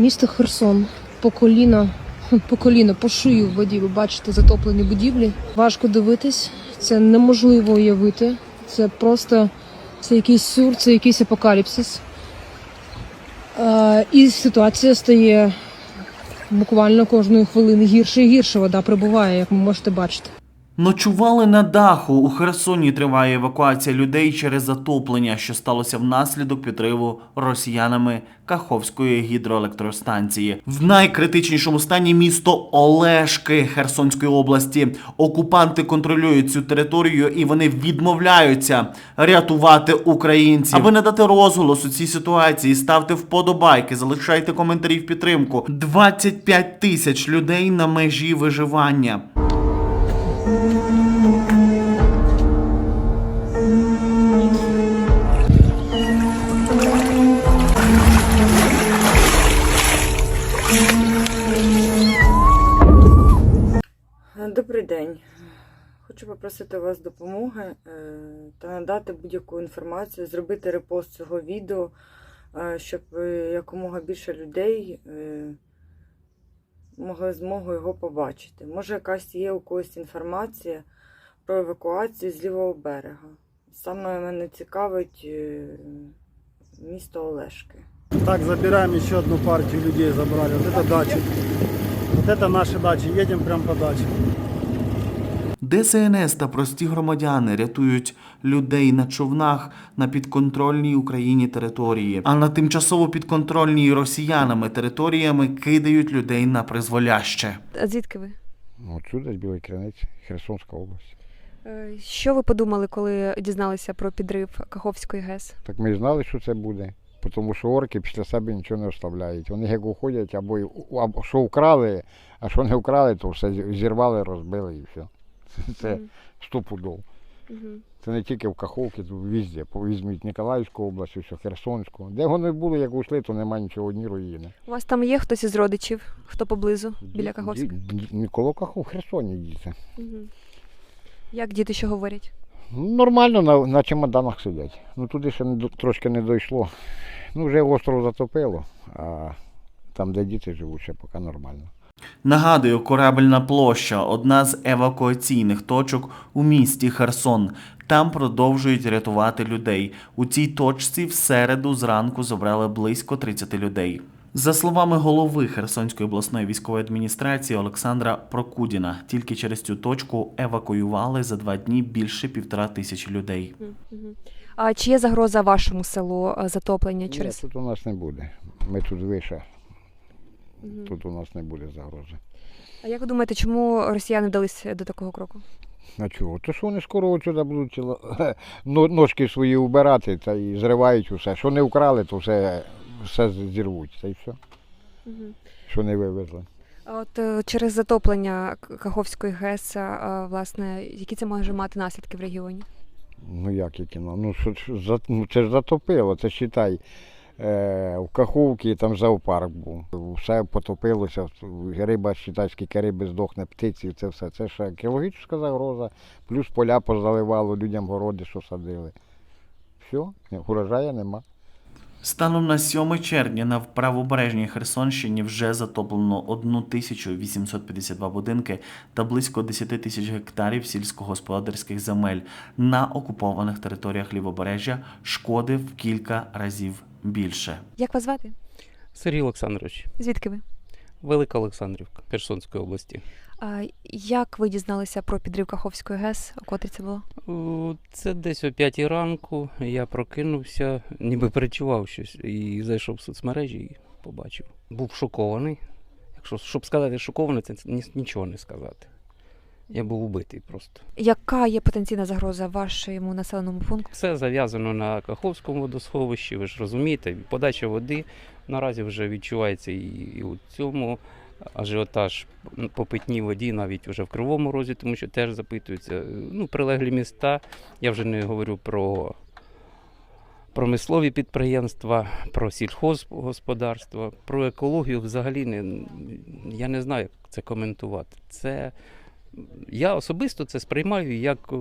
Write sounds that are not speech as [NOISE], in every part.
Місто Херсон по коліна, [LAUGHS] по коліна, по шию в воді. Ви бачите затоплені будівлі. Важко дивитись, це неможливо уявити. Це просто це якийсь сюр, це якийсь апокаліпсис. Е, і ситуація стає буквально кожної хвилини гірше і гірше. Вода прибуває, як ви можете бачити. Ночували на даху. У Херсоні триває евакуація людей через затоплення, що сталося внаслідок підриву росіянами Каховської гідроелектростанції. В найкритичнішому стані місто Олешки Херсонської області. Окупанти контролюють цю територію і вони відмовляються рятувати українців. Аби не дати розголосу цій ситуації, ставте вподобайки, залишайте коментарі в підтримку. 25 тисяч людей на межі виживання. Добрий день. Хочу попросити вас допомоги е, та надати будь-яку інформацію, зробити репост цього відео, е, щоб якомога більше людей е, могли змогу його побачити. Може, якась є у когось інформація про евакуацію з лівого берега. Саме мене цікавить місто Олешки. Так, забираем еще одну партию людей, забрали. Вот это дачи. Вот это наши дачи. Едем прям по даче. ДСНС та прості громадяни рятують людей на човнах на підконтрольній Україні території, а на тимчасово підконтрольній росіянами територіями кидають людей на призволяще. А звідки ви? Ну, Отсюда, з Білої Криниці, Херсонська область. Е, Що ви подумали, коли дізналися про підрив Каховської ГЕС? Так ми знали, що це буде. Тому що орки після себе нічого не оставляють. Вони як уходять, або, або що вкрали, а що не вкрали, то все зірвали, розбили і все. Це стопудов. Це не тільки в Каховці, тут везде. Візьміть Ніколаївську область, все, Херсонську. Де вони були, як ушли, то немає нічого, одні руїни. У вас там є хтось із родичів, хто поблизу біля ді- Ніколо Кахов, в Херсоні діти. Як діти що говорять? Ну, Нормально на, на чемоданах сидять. Ну туди ще не, трошки не дійшло. Ну, вже остров затопило, а там, де діти живуть, ще поки нормально. Нагадую, корабельна площа одна з евакуаційних точок у місті Херсон. Там продовжують рятувати людей. У цій точці в середу зранку забрали близько 30 людей. За словами голови Херсонської обласної військової адміністрації Олександра Прокудіна, тільки через цю точку евакуювали за два дні більше півтора тисячі людей. А чи є загроза вашому селу е, затоплення Ні, тут у нас не буде. Ми тут вище, Мгм. тут у нас не буде загрози. А як ви думаєте, чому росіяни вдалися до такого кроку? А чого? То що вони скоро отсюди будуть тіло- [LAUGHS] ножки свої вбирати та і зривають усе. Що не вкрали, то все, все зірвуть. Та й все, Мгм. що не вивезли. А от е, через затоплення К- Каховської ГЕС, е, власне, які це може мати наслідки в регіоні? Ну як які ну, ну, що, що, за- ну це ж затопило, це считай. Е, в Каховці там зоопарк був. Все потопилося, риба, считай, скільки риби здохне, птиці, це все. Це ще екологічна загроза, плюс поля позаливало, людям городи, що садили. Все, урожаю нема. Станом на 7 червня на правобережній Херсонщині вже затоплено 1852 будинки та близько 10 тисяч гектарів сільськогосподарських земель на окупованих територіях лівобережжя шкоди в кілька разів більше. Як вас звати? Сергій Олександрович, Звідки ви? Велика Олександрівка Херсонської області. А як ви дізналися про підрив Каховської ГЕС? У котрі це було? О, Це десь о 5 ранку. Я прокинувся, ніби перечував щось і зайшов в соцмережі і побачив. Був шокований. Якщо щоб сказати шокований, це ні- нічого не сказати. Я був убитий просто. Яка є потенційна загроза вашому населеному пункту? Все зав'язано на Каховському водосховищі, ви ж розумієте, подача води наразі вже відчувається і, і у цьому ажіотаж по питній воді, навіть вже в Кривому Розі, тому що теж запитуються. Ну, прилеглі міста, я вже не говорю про промислові підприємства, про сільхозгосподарство, про екологію взагалі не, я не знаю, як це коментувати. Це, я особисто це сприймаю як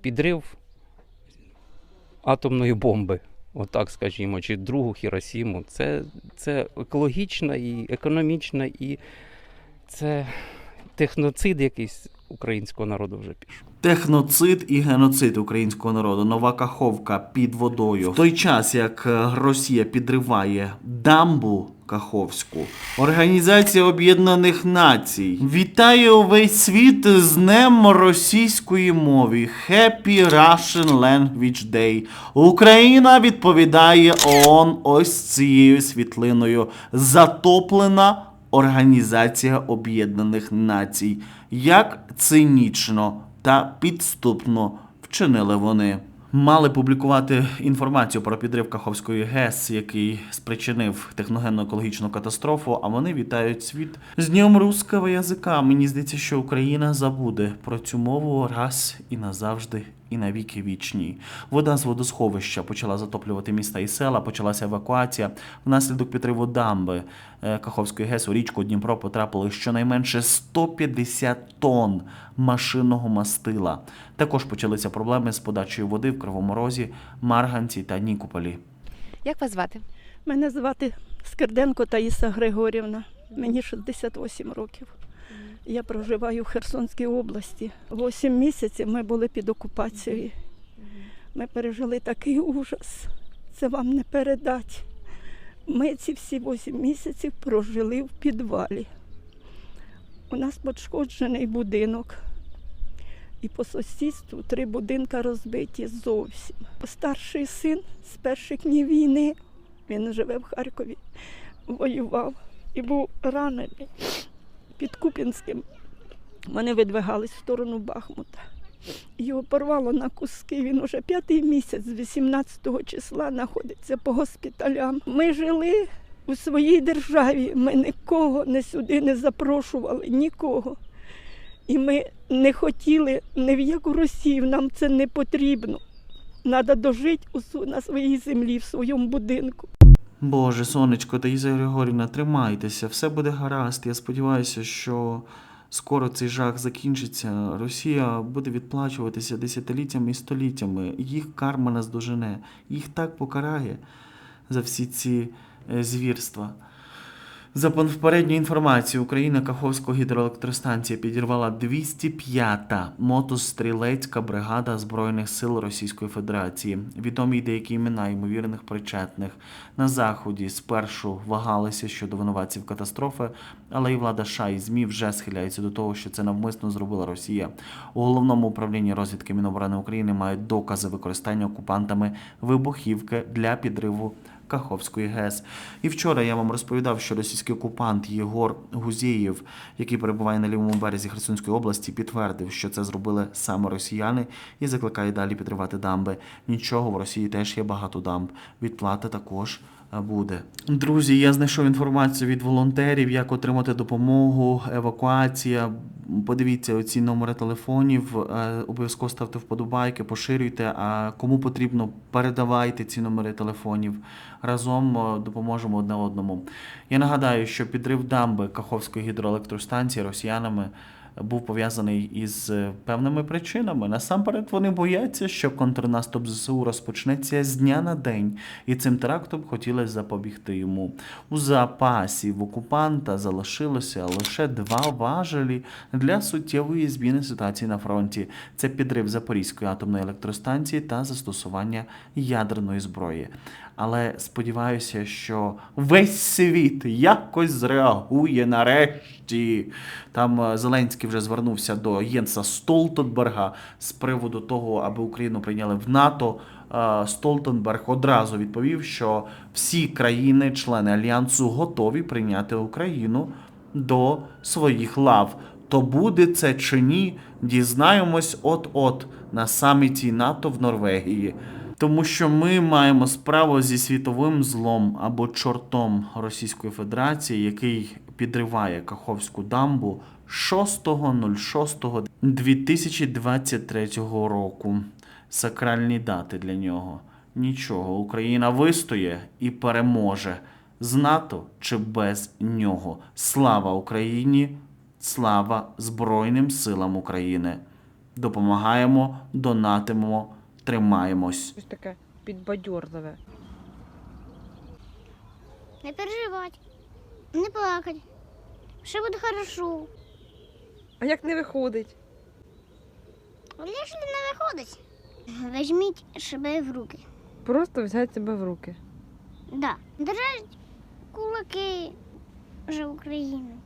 підрив атомної бомби. отак скажімо, чи другу Хіросіму. Це, це екологічна і економічна, і це техноцид якийсь українського народу вже пішов. Техноцид і геноцид українського народу. Нова каховка під водою. В той час, як е, Росія підриває дамбу Каховську, Організація Об'єднаних Націй вітає увесь світ з Днем російської мови. Happy Russian Language Day. Україна відповідає ООН ось цією світлиною. Затоплена Організація Об'єднаних Націй. Як цинічно та підступно вчинили вони. Мали публікувати інформацію про підрив Каховської ГЕС, який спричинив техногенно-екологічну катастрофу. А вони вітають світ з Днем русского язика. Мені здається, що Україна забуде про цю мову раз і назавжди. І навіки вічні. Вода з водосховища почала затоплювати міста і села, почалася евакуація. Внаслідок підриву дамби е, Каховської ГЕС у річку Дніпро потрапили щонайменше 150 тонн машинного мастила. Також почалися проблеми з подачею води в Кривому Розі, Марганці та Нікополі. Як вас звати? Мене звати Скирденко Таїса Григорівна. Мені 68 років. Я проживаю в Херсонській області. Восім місяців ми були під окупацією. Ми пережили такий ужас. Це вам не передати. Ми ці всі восім місяців прожили в підвалі. У нас пошкоджений будинок. І по сусідству три будинка розбиті зовсім. Старший син з перших днів війни, він живе в Харкові, воював і був ранений під Куп'янським. Вони видвигались в сторону Бахмута. Його порвало на куски. Він уже п'ятий місяць з 18 числа знаходиться по госпіталям. Ми жили у своїй державі. Ми нікого не сюди не запрошували, нікого. І ми не хотіли ні в яку Росію, нам це не потрібно. Треба дожити на своїй землі, в своєму будинку. Боже, сонечко, Таїза Григорівна, тримайтеся, все буде гаразд. Я сподіваюся, що скоро цей жах закінчиться. Росія буде відплачуватися десятиліттями і століттями. Їх карма наздожене, їх так покарає за всі ці е, звірства. За попередню інформацію, Україна Каховська гідроелектростанція підірвала 205-та мотострілецька бригада Збройних сил Російської Федерації. Відомі деякі імена ймовірних причетних. На заході спершу вагалися щодо винуватців катастрофи, але і влада США і ЗМІ вже схиляються до того, що це навмисно зробила Росія. У головному управлінні розвідки Міноборони України мають докази використання окупантами вибухівки для підриву Каховської ГЕС. І вчора я вам розповідав, що російський окупант Єгор Гузєєв, який перебуває на лівому березі Херсонської області, підтвердив, що це зробили саме росіяни і закликає далі підривати дамби. Нічого в Росії теж є багато дамб. Відплата також буде. Друзі, я знайшов інформацію від волонтерів, як отримати допомогу, евакуація. Подивіться оці номери телефонів. е, Обов'язково ставте вподобайки, поширюйте. А кому потрібно, передавайте ці номери телефонів. Разом е, допоможемо одне одному. Я нагадаю, що підрив дамби Каховської гідроелектростанції росіянами був пов'язаний із е, певними причинами. Насамперед вони бояться, що контрнаступ ЗСУ розпочнеться з дня на день, і цим терактом хотіли запобігти йому. У запасі в окупанта залишилося лише два важелі для суттєвої зміни ситуації на фронті: це підрив Запорізької атомної електростанції та застосування ядерної зброї. Але сподіваюся, що весь світ якось зреагує нарешті. Там е, Зеленський вже звернувся до Єнса Столтенберга з приводу того, аби Україну прийняли в НАТО. Е, Столтенберг одразу відповів, що всі країни, члени альянсу, готові прийняти Україну до своїх лав. То буде це чи ні, дізнаємось от-от на саміті НАТО в Норвегії. Тому що ми маємо справу зі світовим злом або чортом Російської Федерації, який підриває Каховську дамбу 6.06.2023 року. Сакральні дати для нього. Нічого, Україна вистоє і переможе з НАТО чи без нього. Слава Україні! Слава Збройним силам України! Допомагаємо, донатимо, тримаємось. Щось таке підбадьорливе. Не переживати, не плакати. Все буде хорошо. А як не виходить? Якщо не виходить. Візьміть себе в руки. Просто взяти себе в руки. Да. Держать кулаки вже Україну.